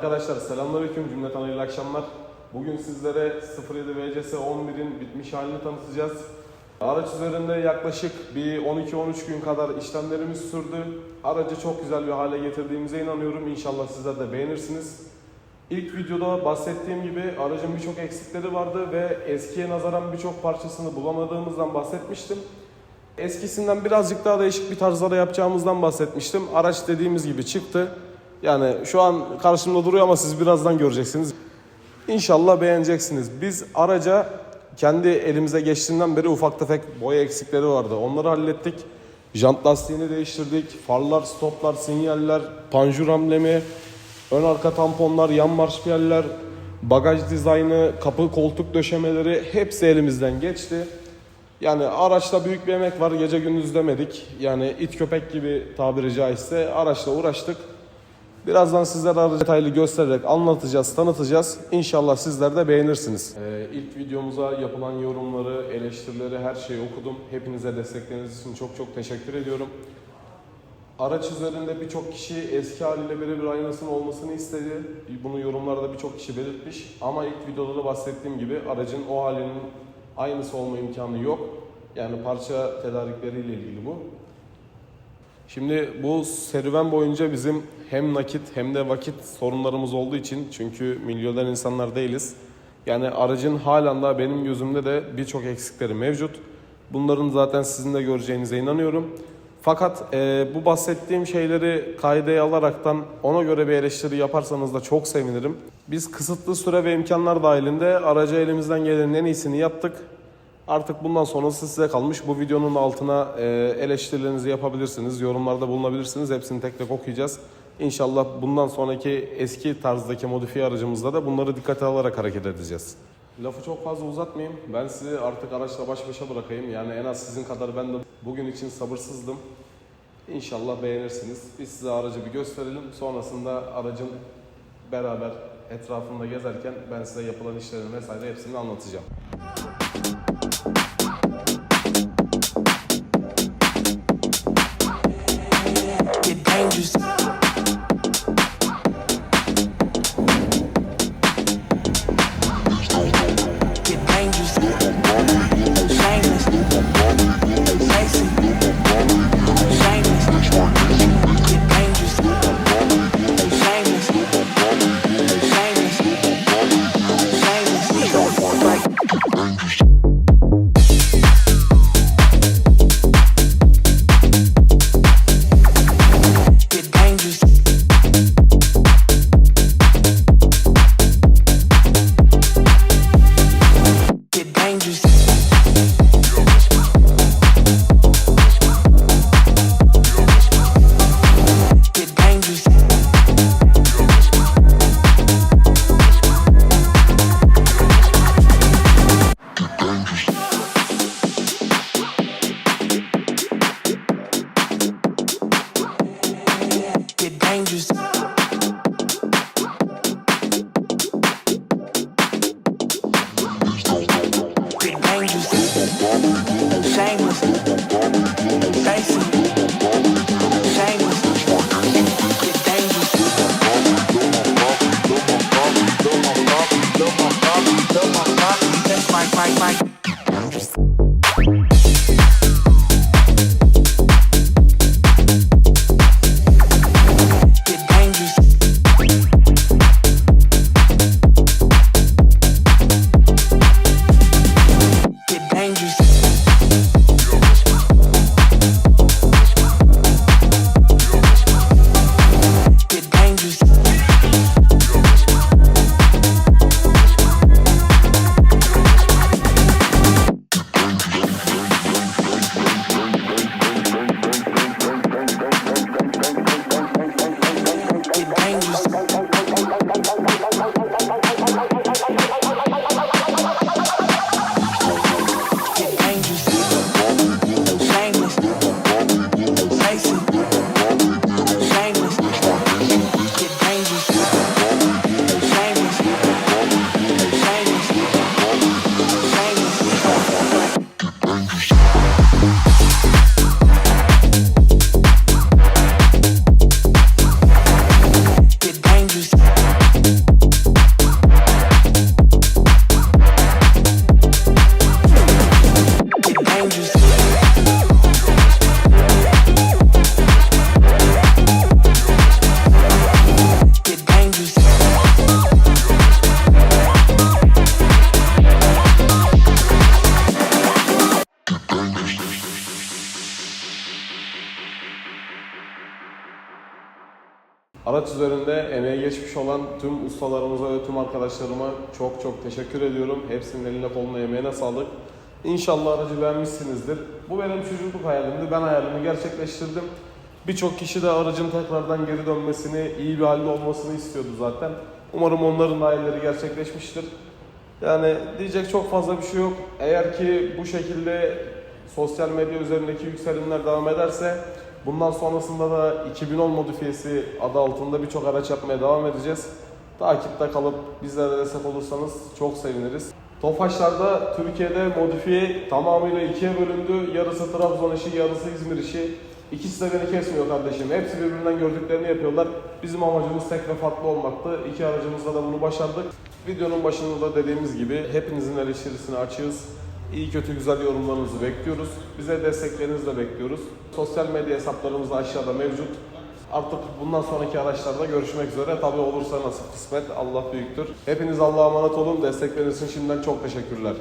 Arkadaşlar selamünaleyküm cümleten hayırlı akşamlar. Bugün sizlere 07 VCS 11'in bitmiş halini tanıtacağız. Araç üzerinde yaklaşık bir 12-13 gün kadar işlemlerimiz sürdü. Aracı çok güzel bir hale getirdiğimize inanıyorum. İnşallah sizler de beğenirsiniz. İlk videoda bahsettiğim gibi aracın birçok eksikleri vardı ve eskiye nazaran birçok parçasını bulamadığımızdan bahsetmiştim. Eskisinden birazcık daha değişik bir tarzda yapacağımızdan bahsetmiştim. Araç dediğimiz gibi çıktı. Yani şu an karşımda duruyor ama siz birazdan göreceksiniz. İnşallah beğeneceksiniz. Biz araca kendi elimize geçtiğinden beri ufak tefek boya eksikleri vardı. Onları hallettik. Jant lastiğini değiştirdik. Farlar, stoplar, sinyaller, panjur amblemi, ön arka tamponlar, yan marşpiyeller, bagaj dizaynı, kapı koltuk döşemeleri hepsi elimizden geçti. Yani araçta büyük bir emek var. Gece gündüz demedik. Yani it köpek gibi tabiri caizse araçla uğraştık. Birazdan sizlere aracı detaylı göstererek anlatacağız, tanıtacağız. İnşallah sizler de beğenirsiniz. Ee, ilk videomuza yapılan yorumları, eleştirileri, her şeyi okudum. Hepinize destekleriniz için çok çok teşekkür ediyorum. Araç üzerinde birçok kişi eski haliyle birebir aynasının olmasını istedi. Bunu yorumlarda birçok kişi belirtmiş. Ama ilk videoda da bahsettiğim gibi aracın o halinin aynısı olma imkanı yok. Yani parça tedarikleriyle ilgili bu. Şimdi bu serüven boyunca bizim hem nakit hem de vakit sorunlarımız olduğu için çünkü milyoner insanlar değiliz. Yani aracın halen daha benim gözümde de birçok eksikleri mevcut. Bunların zaten sizin de göreceğinize inanıyorum. Fakat e, bu bahsettiğim şeyleri kaydeye alaraktan ona göre bir eleştiri yaparsanız da çok sevinirim. Biz kısıtlı süre ve imkanlar dahilinde araca elimizden gelenin en iyisini yaptık. Artık bundan sonrası size kalmış. Bu videonun altına e, eleştirilerinizi yapabilirsiniz, yorumlarda bulunabilirsiniz. Hepsini tek tek okuyacağız. İnşallah bundan sonraki eski tarzdaki modifiye aracımızda da bunları dikkate alarak hareket edeceğiz. Lafı çok fazla uzatmayayım. Ben sizi artık araçla baş başa bırakayım. Yani en az sizin kadar ben de bugün için sabırsızdım. İnşallah beğenirsiniz. Biz size aracı bir gösterelim. Sonrasında aracın beraber etrafında gezerken ben size yapılan işlerin vesaire hepsini anlatacağım. Araç üzerinde emeği geçmiş olan tüm ustalarımıza ve tüm arkadaşlarıma çok çok teşekkür ediyorum. Hepsinin eline koluna emeğine sağlık. İnşallah aracı beğenmişsinizdir. Bu benim çocukluk hayalimdi. Ben hayalimi gerçekleştirdim. Birçok kişi de aracın tekrardan geri dönmesini, iyi bir halde olmasını istiyordu zaten. Umarım onların hayalleri gerçekleşmiştir. Yani diyecek çok fazla bir şey yok. Eğer ki bu şekilde sosyal medya üzerindeki yükselimler devam ederse bundan sonrasında da 2010 modifiyesi adı altında birçok araç yapmaya devam edeceğiz. Takipte kalıp bizlere destek olursanız çok seviniriz. Tofaşlar'da Türkiye'de modifiye tamamıyla ikiye bölündü. Yarısı Trabzon işi, yarısı İzmir işi. İkisi de beni kesmiyor kardeşim. Hepsi birbirinden gördüklerini yapıyorlar. Bizim amacımız tek ve farklı olmaktı. İki aracımızda da bunu başardık. Videonun başında da dediğimiz gibi hepinizin eleştirisini açığız. İyi kötü güzel yorumlarınızı bekliyoruz. Bize desteklerinizi de bekliyoruz. Sosyal medya hesaplarımız da aşağıda mevcut. Artık bundan sonraki araçlarda görüşmek üzere. Tabi olursa nasıl kısmet Allah büyüktür. Hepiniz Allah'a emanet olun. Destekleriniz için şimdiden çok teşekkürler.